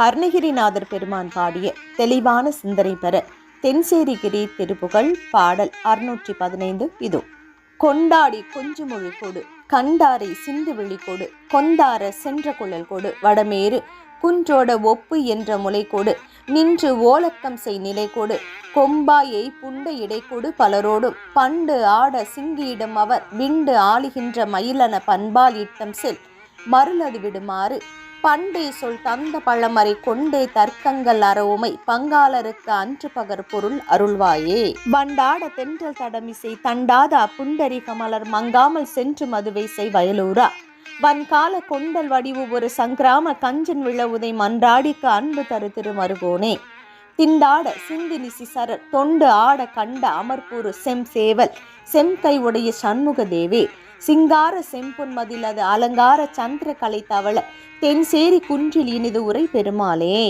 அருணகிரிநாதர் பெருமான் பாடிய தெளிவான சிந்தனை பெற தென்சேரிகிரி திருப்புகழ் பாடல் அறுநூற்றி பதினைந்து இதோ. கொண்டாடி கொஞ்சு மொழி கொடு கண்டாரை சிந்து விழி கொடு கொந்தார சென்ற குழல் கொடு வடமேறு குன்றோட ஒப்பு என்ற முலை கொடு நின்று ஓலக்கம் செய் நிலை கொடு கொம்பாயை புண்ட இடை கொடு பலரோடும் பண்டு ஆட சிங்கியிடும் அவர் விண்டு ஆளுகின்ற மயிலன பண்பால் இட்டம் செல் மருளது விடுமாறு பண்டே சொல் தந்த பழமறை கொண்டே தர்க்கங்கள் அறவுமை பங்காளருக்கு அன்று பகர் பொருள் அருள்வாயே. வண்டாட தென்றல் தடமிசை தண்டாத அப்புண்டரிக மலர் மங்காமல் சென்று மதுவை செய் வயலூரா. வன்கால கொண்டல் வடிவு ஒரு சங்கிராம கஞ்சன் விழவுதை மன்றாடிக்கு அன்பு தரு திருமருகோனே. திண்டாட சிந்தினி சிசரர் தொண்டு ஆட கண்ட அமர்பூரு செம் சேவல் செம்கை உடைய சண்முக தேவே. சிங்கார செம்பொன் மதிலது அலங்கார சந்திர கலை தவள தென்சேரி குன்றில் இனிது உரை பெருமாளே.